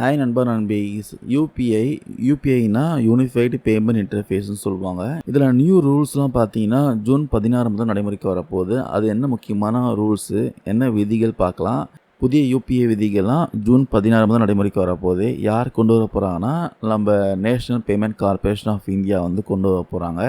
Hi நண்பர் நண்பி. UPI யூபிஐனா யூனிஃபைடு பேமெண்ட் இன்டர்ஃபேஸ்னு சொல்லுவாங்க. இதில் நியூ ரூல்ஸ்லாம் பார்த்தீங்கன்னா ஜூன் பதினாறு முதல் நடைமுறைக்கு வரப்போகுது. அது என்ன முக்கியமான ரூல்ஸு என்ன விதிகள் பார்க்கலாம். புதிய யூபிஐ விதிகள்லாம் ஜூன் பதினாறு முதல் நடைமுறைக்கு வரப்போகுது. யார் கொண்டு வர போகிறாங்கன்னா நம்ம national payment corporation of India வந்து கொண்டு வர போகிறாங்க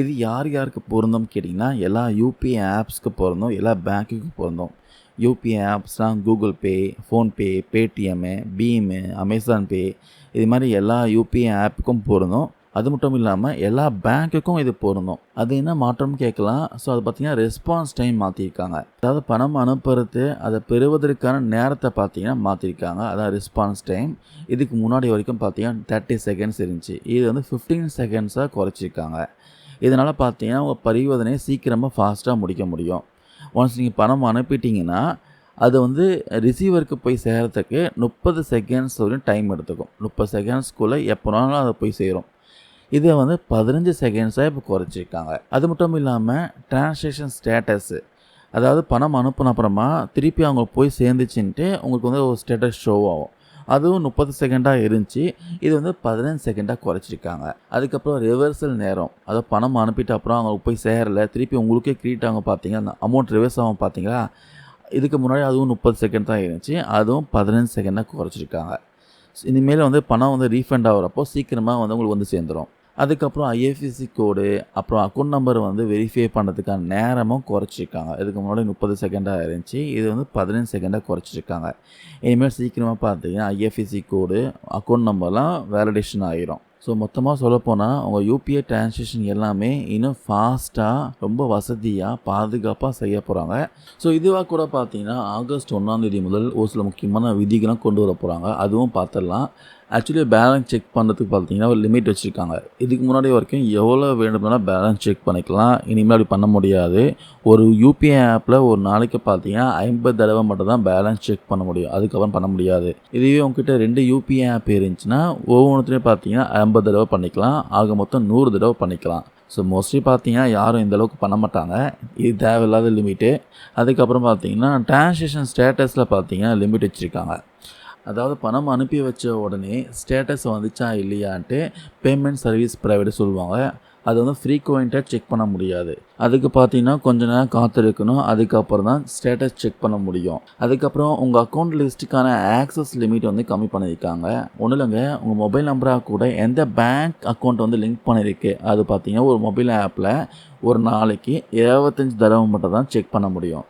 இது யார் யாருக்கு பொருந்தோம் கேட்டிங்கன்னா எல்லா யூபிஐ ஆப்ஸ்க்கு பொருந்தோம் எல்லா பேங்க்குக்கு பொருந்தோம். UPI ஆப்ஸ்லாம் Google Pay PhonePe Paytm BHIM Amazon Pay இது மாதிரி எல்லா யூபிஐ ஆப்புக்கும் பொருந்தும். அது மட்டும் இல்லாமல் எல்லா பேங்க்குக்கும் இது பொருந்தும். அது என்ன மாற்றம் கேட்கலாம். ஸோ அது பார்த்தீங்கன்னா ரெஸ்பான்ஸ் டைம் மாற்றிருக்காங்க அதாவது பணம் அனுப்புறது அதை பெறுவதற்கான நேரத்தை பார்த்தீங்கன்னா மாற்றிருக்காங்க அதான் ரெஸ்பான்ஸ் டைம் இதுக்கு முன்னாடி வரைக்கும் பார்த்தீங்கன்னா தேர்ட்டி செகண்ட்ஸ் இருந்துச்சு. இது வந்து ஃபிஃப்டீன் செகண்ட்ஸாக குறைச்சிருக்காங்க. இதனால் பார்த்தீங்கன்னா உங்கள் பரிவர்த்தனையை சீக்கிரமாக ஃபாஸ்ட்டாக முடிக்க முடியும். ஒன்ஸ் நீங்கள் பணம் அனுப்பிட்டீங்கன்னா அது வந்து ரிசீவருக்கு போய் சேர்கிறதுக்கு முப்பது செகண்ட்ஸ் வரையும் டைம் எடுத்துக்கும். முப்பது செகண்ட்ஸ்க்குள்ளே எப்போனாலும் அதை போய் சேரும். இதை வந்து பதினஞ்சு செகண்ட்ஸாக இப்போ குறைச்சிருக்காங்க. அது மட்டும் இல்லாமல் டிரான்சாக்ஷன் ஸ்டேட்டஸு அதாவது பணம் அனுப்பின அப்புறமா திருப்பி அவங்க போய் சேர்ந்துச்சுன்ட்டு உங்களுக்கு வந்து ஒரு ஸ்டேட்டஸ் ஷோ ஆகும். அதுவும் முப்பது செகண்டாக இருந்துச்சு. இது வந்து பதினஞ்சு செகண்டாக குறைச்சிருக்காங்க. அதுக்கப்புறம் ரிவர்சல் நேரம். அதாவது பணம் அனுப்பிட்ட அப்புறம் அவங்க போய் சேரலை. திருப்பி உங்களுக்கே கிரீட் ஆகும் பார்த்தீங்கன்னா அந்த அமௌண்ட் ரிவர்ஸ் ஆகும் பார்த்தீங்களா? இதுக்கு முன்னாடி அதுவும் முப்பது செகண்ட் தான் இருந்துச்சு. அதுவும் பதினஞ்சு செகண்டாக குறைச்சிருக்காங்க. இனிமேல் வந்து பணம் வந்து ரீஃபண்ட் ஆகிறப்போ சீக்கிரமாக வந்து உங்களுக்கு வந்து சேர்ந்துடும் அதுக்கப்புறம் ஐஎஃப்எஸ்சி கோடு அப்புறம் அக்கௌண்ட் நம்பர் வந்து வெரிஃபை பண்ணுறதுக்கான நேரமும் குறைச்சிருக்காங்க. இதுக்கு முன்னாடி முப்பது செகண்டாக இருந்துச்சு இது வந்து பதினஞ்சு செகண்டாக குறைச்சிருக்காங்க. இனிமேல் சீக்கிரமாக பார்த்தீங்கன்னா ஐஎஃப்எஸ்சி கோடு அக்கௌண்ட் நம்பர்லாம் வேலிடேஷன் ஆகிரும் ஸோ மொத்தமாக சொல்லப்போனால் அவங்க யூபிஐ டிரான்சேக்ஷன் எல்லாமே இன்னும் ஃபாஸ்ட்டாக ரொம்ப வசதியாக பாதுகாப்பாக செய்ய போகிறாங்க ஸோ இதுவாக கூட பார்த்தீங்கன்னா ஆகஸ்ட் ஒன்றாந்தேதி முதல் ஒரு சில முக்கியமான விதிகள்லாம் கொண்டு வர போகிறாங்க அதுவும் பார்த்துடலாம் ஆக்சுவலி பேலன்ஸ் செக் பண்ணுறதுக்கு பார்த்தீங்கன்னா ஒரு லிமிட் வச்சுருக்காங்க. இதுக்கு முன்னாடி வரைக்கும் எவ்வளோ வேணும்னா பேலன்ஸ் செக் பண்ணிக்கலாம். இனிமேல் அப்படி பண்ண முடியாது. ஒரு யூபிஐ ஆப்பில் ஒரு நாளைக்கு பார்த்தீங்கன்னா ஐம்பது தடவை மட்டும் தான் பேலன்ஸ் செக் பண்ண முடியும். அதுக்கப்புறம் பண்ண முடியாது. இதுவே உங்ககிட்ட ரெண்டு யூபிஐ ஆப் இருந்துச்சுன்னா ஒவ்வொன்றுத்துலேயும் பார்த்தீங்கன்னா ஐம்பது தடவை பண்ணிக்கலாம். ஆக மொத்தம் நூறு தடவை பண்ணிக்கலாம். ஸோ மோஸ்ட்லி பார்த்தீங்கன்னா யாரும் இந்த அளவுக்கு பண்ண மாட்டாங்க. இது தேவையில்லாத லிமிட்டு அதுக்கப்புறம் பார்த்தீங்கன்னா டிரான்சாக்ஷன் ஸ்டேட்டஸில் பார்த்தீங்கன்னா லிமிட் வச்சுருக்காங்க. அதாவது பணம் அனுப்பி வச்ச உடனே ஸ்டேட்டஸ் வந்துச்சா இல்லையான்ட்டு பேமெண்ட் சர்வீஸ் ப்ரைவேட் சொல்லுவாங்க. அது வந்து ஃப்ரீக்குவெண்ட்டாக செக் பண்ண முடியாது. அதுக்கு பார்த்தீங்கன்னா கொஞ்ச நேரம் காத்திருக்கணும். அதுக்கப்புறம் தான் ஸ்டேட்டஸ் செக் பண்ண முடியும். அதுக்கப்புறம் உங்கள் அக்கௌண்ட் லிஸ்ட்டுக்கான ஆக்சஸ் லிமிட் வந்து கம்மி பண்ணியிருக்காங்க. ஒன்றும் இல்லைங்க உங்கள் மொபைல் நம்பராக கூட எந்த பேங்க் அக்கௌண்ட் வந்து லிங்க் பண்ணியிருக்கு அது பார்த்தீங்கன்னா ஒரு மொபைல் ஆப்பில் ஒரு நாளைக்கு இருபத்தஞ்சி தடவை மட்டும் தான் செக் பண்ண முடியும்.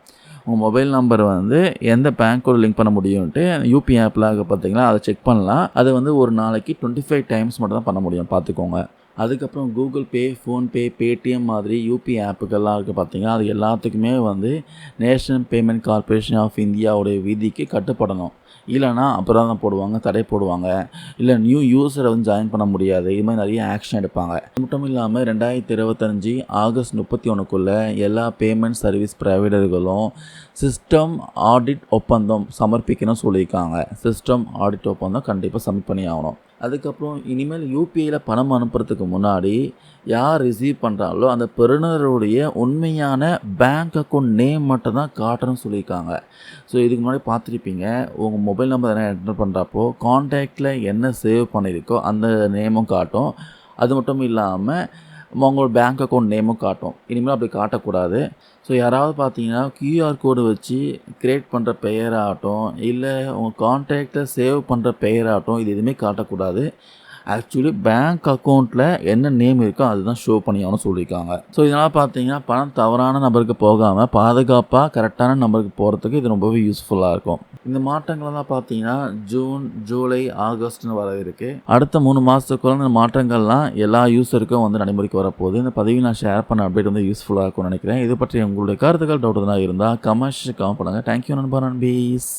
உங்கள் மொபைல் நம்பர் வந்து எந்த பேங்க்கோட லிங்க் பண்ண முடியும்ட்டு யூபி ஆப்பில் பார்த்தீங்கன்னா அதை செக் பண்ணலாம். அது வந்து ஒரு நாளைக்கு டுவெண்ட்டி ஃபைவ் டைம்ஸ் மட்டும் தான் பண்ண முடியும் பார்த்துக்கோங்க அதுக்கப்புறம் கூகுள் பே ஃபோன்பே பேடிஎம் மாதிரி யூபி ஆப்புகள்லாம் இருக்குது பார்த்திங்கன்னா அது எல்லாத்துக்குமே வந்து நேஷனல் பேமெண்ட் கார்பரேஷன் ஆஃப் இந்தியாவுடைய விதிக்கு கட்டுப்படணும். இல்லைனா அப்புறம் தான் போடுவாங்க தடை போடுவாங்க. இல்லை நியூ யூஸரை வந்து ஜாயின் பண்ண முடியாது. இது மாதிரி நிறைய ஆக்ஷன் எடுப்பாங்க. அது மட்டும் இல்லாமல் ரெண்டாயிரத்தி இருபத்தஞ்சி ஆகஸ்ட் முப்பத்தி ஒன்றுக்குள்ளே எல்லா பேமெண்ட் சர்வீஸ் ப்ரைவேடர்களும் சிஸ்டம் ஆடிட் ஒப்பந்தம் சமர்ப்பிக்கணும்னு சொல்லியிருக்காங்க. சிஸ்டம் ஆடிட் ஒப்பந்தம் கண்டிப்பாக சப்மிட் பண்ணி ஆகணும் அதுக்கப்புறம் இனிமேல் யூபிஐயில் பணம் அனுப்புறதுக்கு முன்னாடி யார் ரிசீவ் பண்ணுறாங்களோ அந்த பெறுநருடைய உண்மையான பேங்க் அக்கௌண்ட் நேம் மட்டும் தான் காட்டணும்னு சொல்லியிருக்காங்க. ஸோ இதுக்கு முன்னாடி பார்த்துருப்பீங்க உங்கள் மொபைல் நம்பர் எதனா என்டர் பண்ணுறப்போ காண்டாக்டில் என்ன சேவ் பண்ணியிருக்கோ அந்த நேமும் காட்டும். அது மட்டும் இல்லாமல் உங்களோட பேங்க் அக்கௌண்ட் நேமும் காட்டும். இனிமேல் அப்படி காட்டக்கூடாது. ஸோ யாராவது பார்த்தீங்கன்னா கியூஆர் கோடு வச்சு க்ரியேட் பண்ணுற பெயராகட்டும் இல்லை உங்கள் கான்டாக்டை சேவ் பண்ணுற பெயராகட்டும் இது எதுவுமே காட்டக்கூடாது. ஆக்சுவலி பேங்க் அக்கௌண்ட்டில் என்ன நேம் இருக்கோ அதுதான் ஷோ பண்ணியாகணும் சொல்லியிருக்காங்க. ஸோ இதனால் பார்த்தீங்கன்னா பணம் தவறான நம்பருக்கு போகாமல் பாதுகாப்பாக கரெக்டான நம்பருக்கு போகிறதுக்கு இது ரொம்பவே யூஸ்ஃபுல்லாக இருக்கும். இந்த மாற்றங்கள் தான் பார்த்தீங்கன்னா ஜூன் ஜூலை ஆகஸ்ட்னு வர இருக்குது அடுத்த மூணு மாதத்துக்குள்ள இந்த மாற்றங்கள்லாம் எல்லா யூஸருக்கும் வந்து நடைமுறைக்கு வரப்போகுது. இந்த பதிவு நான் ஷேர் பண்ண அப்டேட் வந்து யூஸ்ஃபுல்லாக இருக்கும்னு நினைக்கிறேன். இது பற்றி உங்களுடைய கருத்துக்கள் டவுட் எதுனா இருந்தால் கமெண்ட்ஸ் கமெண்ட் பண்ணுங்கள் தேங்க்யூ நண்பர் நண்பீஸ்.